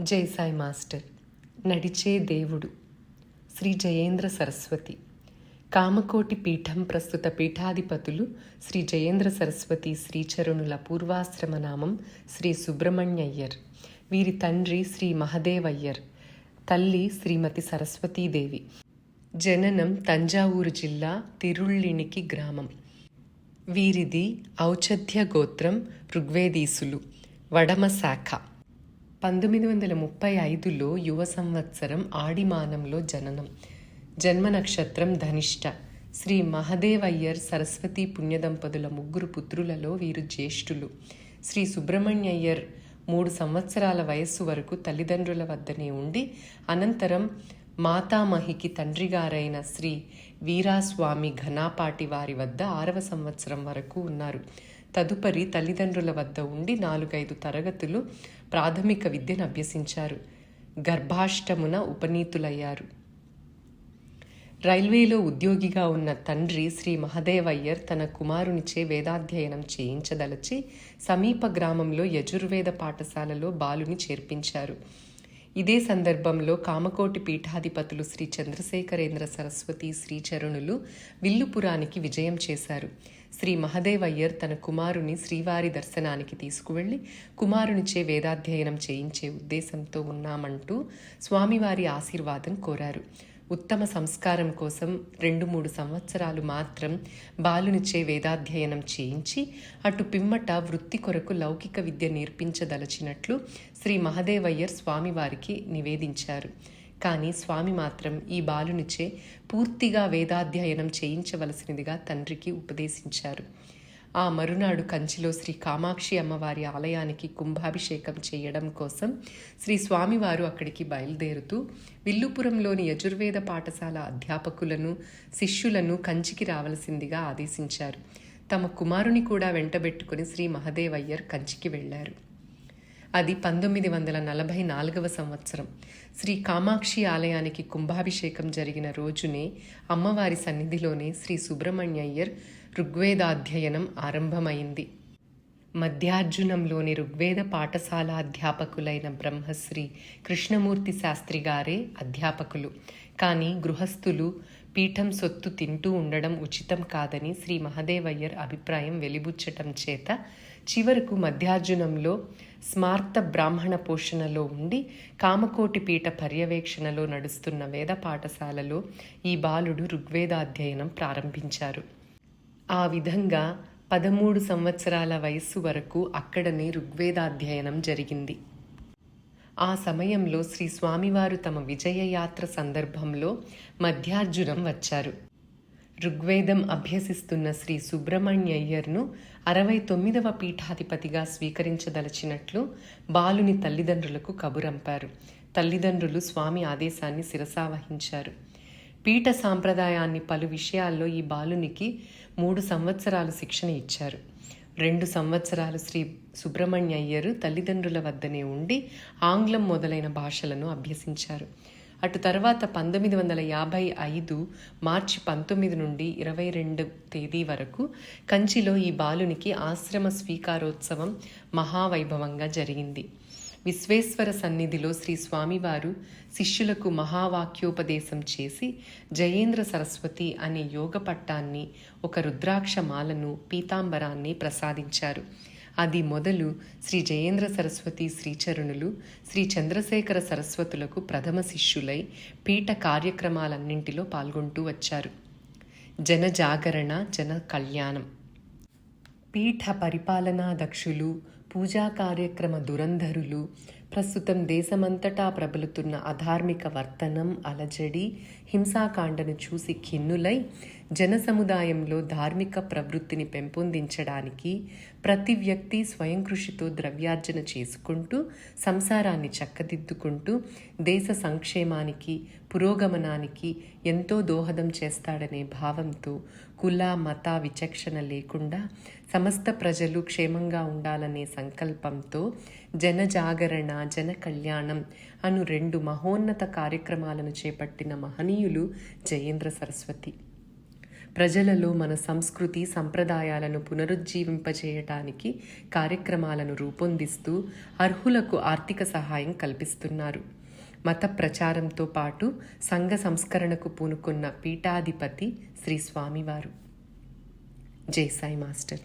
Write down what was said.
జై సాయి మాస్టర్ నడిచే దేవుడు. శ్రీ జయేంద్ర సరస్వతి. కామకోటి పీఠం ప్రస్తుత పీఠాధిపతులు శ్రీ జయేంద్ర సరస్వతి శ్రీచరుణుల పూర్వాశ్రమ నామం శ్రీ సుబ్రహ్మణ్యయ్యర్. వీరి తండ్రి శ్రీ మహదేవయ్యర్. తల్లి శ్రీమతి సరస్వతీదేవి. జననం తంజావూరు జిల్లా తిరుళ్ళిణికి గ్రామం. వీరిది ఔచధ్య గోత్రం ఋగ్వేదీసులు వడమ శాఖ. పంతొమ్మిది వందల ముప్పై ఐదులో యువ సంవత్సరం ఆడిమానంలో జననం. జన్మ నక్షత్రం ధనిష్ట. శ్రీ మహదేవయ్యర్ సరస్వతి పుణ్యదంపతుల ముగ్గురు పుత్రులలో వీరు జ్యేష్ఠులు. శ్రీ సుబ్రహ్మణ్యయ్యర్ మూడు సంవత్సరాల వయస్సు వరకు తల్లిదండ్రుల వద్దనే ఉండి అనంతరం మాతామహికి తండ్రిగారైన శ్రీ వీరాస్వామి ఘనాపాటి వారి వద్ద ఆరవ సంవత్సరం వరకు ఉన్నారు. తదుపరి తల్లిదండ్రుల వద్ద ఉండి నాలుగైదు తరగతులు ప్రాథమిక విద్యను అభ్యసించారు. గర్భాష్టమున ఉపనీతులయ్యారు. రైల్వేలో ఉద్యోగిగా ఉన్న తండ్రి శ్రీ మహదేవయ్యర్ తన కుమారునిచే వేదాధ్యయనం చేయించదలచి సమీప గ్రామంలో యజుర్వేద పాఠశాలలో బాలుని చేర్పించారు. ఇదే సందర్భంలో కామకోటి పీఠాధిపతులు శ్రీ చంద్రశేఖరేంద్ర సరస్వతి శ్రీచరణులు విల్లుపురానికి విజయం చేశారు. శ్రీ మహదేవయ్యర్ తన కుమారుని శ్రీవారి దర్శనానికి తీసుకువెళ్ళి కుమారునిచే వేదాధ్యయనం చేయించే ఉద్దేశంతో ఉన్నామంటూ స్వామివారి ఆశీర్వాదం కోరారు. ఉత్తమ సంస్కారం కోసం రెండు మూడు సంవత్సరాలు మాత్రం బాలునిచే వేదాధ్యయనం చేయించి అటు పిమ్మట వృత్తి కొరకు లౌకిక విద్య నేర్పించదలచినట్లు శ్రీ మహదేవయ్యర్ స్వామివారికి నివేదించారు. కానీ స్వామి మాత్రం ఈ బాలునిచే పూర్తిగా వేదాధ్యయనం చేయించవలసినదిగా తండ్రికి ఉపదేశించారు. ఆ మరునాడు కంచిలో శ్రీ కామాక్షి అమ్మవారి ఆలయానికి కుంభాభిషేకం చేయడం కోసం శ్రీ స్వామివారు అక్కడికి బయలుదేరుతూ విల్లుపురంలోని యజుర్వేద పాఠశాల అధ్యాపకులను శిష్యులను కంచికి రావలసిందిగా ఆదేశించారు. తమ కుమారుని కూడా వెంటబెట్టుకుని శ్రీ మహదేవయ్యర్ కంచికి వెళ్ళారు అది పంతొమ్మిది వందల నలభై నాలుగవ సంవత్సరం. శ్రీ కామాక్షి ఆలయానికి కుంభాభిషేకం జరిగిన రోజునే అమ్మవారి సన్నిధిలోనే శ్రీ సుబ్రహ్మణ్యయ్యర్ ఋగ్వేదాధ్యయనం ఆరంభమైంది. మధ్యార్జునంలోని ఋగ్వేద పాఠశాల అధ్యాపకులైన బ్రహ్మశ్రీ కృష్ణమూర్తి శాస్త్రి గారే అధ్యాపకులు. కానీ గృహస్థులు పీఠం సొత్తు తింటూ ఉండడం ఉచితం కాదని శ్రీ మహదేవయ్యర్ అభిప్రాయం వెలిబుచ్చటం చేత చివరకు మధ్యార్జునంలో స్మార్త బ్రాహ్మణ పోషణలో ఉండి కామకోటి పీఠ పర్యవేక్షణలో నడుస్తున్న వేద పాఠశాలలో ఈ బాలుడు ఋగ్వేదాధ్యయనం ప్రారంభించారు. ఆ విధంగా పదమూడు సంవత్సరాల వయస్సు వరకు అక్కడనే ఋగ్వేదాధ్యయనం జరిగింది. ఆ సమయంలో శ్రీ స్వామివారు తమ విజయయాత్ర సందర్భంలో మధ్యార్జునం వచ్చారు. ఋగ్వేదం అభ్యసిస్తున్న శ్రీ సుబ్రహ్మణ్యయ్యర్ను అరవై తొమ్మిదవ పీఠాధిపతిగా స్వీకరించదలచినట్లు బాలుని తల్లిదండ్రులకు కబురంపారు. తల్లిదండ్రులు స్వామి ఆదేశాన్ని శిరసావహించారు. పీఠ సాంప్రదాయాన్ని పలు విషయాల్లో ఈ బాలునికి మూడు సంవత్సరాలు శిక్షణ ఇచ్చారు. రెండు సంవత్సరాలు శ్రీ సుబ్రహ్మణ్య అయ్యరు తల్లిదండ్రుల వద్దనే ఉండి ఆంగ్లం మొదలైన భాషలను అభ్యసించారు. అటు తర్వాత పంతొమ్మిది వందల యాభై ఐదు మార్చి పంతొమ్మిది నుండి ఇరవై రెండు తేదీ వరకు కంచిలో ఈ బాలునికి ఆశ్రమ స్వీకారోత్సవం మహావైభవంగా జరిగింది. విశ్వేశ్వర సన్నిధిలో శ్రీ స్వామివారు శిష్యులకు మహావాక్యోపదేశం చేసి జయేంద్ర సరస్వతి అనే యోగ పట్టాన్ని ఒక రుద్రాక్ష మాలను పీతాంబరాన్ని ప్రసాదించారు. అది మొదలు శ్రీ జయేంద్ర సరస్వతి శ్రీచరణులు శ్రీ చంద్రశేఖర సరస్వతులకు ప్రథమ శిష్యులై పీఠ కార్యక్రమాలన్నింటిలో పాల్గొంటూ వచ్చారు. జనజాగరణ జన కళ్యాణం. పీఠ పరిపాలనా దక్షులు పూజా కార్యక్రమ దురంధరులు ప్రస్తుతం దేశమంతటా ప్రబలుతున్న అధార్మిక వర్తనం అలజడి హింసాకాండను చూసి ఖిన్నులై జన సముదాయంలో ధార్మిక ప్రవృత్తిని పెంపొందించడానికి ప్రతి వ్యక్తి స్వయం కృషితో ద్రవ్యార్జన చేసుకుంటూ సంసారాన్ని చక్కదిద్దుకుంటూ దేశ సంక్షేమానికి పురోగమనానికి ఎంతో దోహదం చేస్తాడనే భావంతో కుల మత విచక్షణ లేకుండా సమస్త ప్రజలు క్షేమంగా ఉండాలనే సంకల్పంతో జనజాగరణ జన కళ్యాణం అను రెండు మహోన్నత కార్యక్రమాలను చేపట్టిన మహనీయులు జయేంద్ర సరస్వతి. ప్రజలలో మన సంస్కృతి సంప్రదాయాలను పునరుజ్జీవింపజేయటానికి కార్యక్రమాలను రూపొందిస్తూ అర్హులకు ఆర్థిక సహాయం కల్పిస్తున్నారు. మత ప్రచారంతో పాటు సంఘ సంస్కరణకు పూనుకున్న పీఠాధిపతి శ్రీ స్వామివారు. జై సాయి మాస్టర్.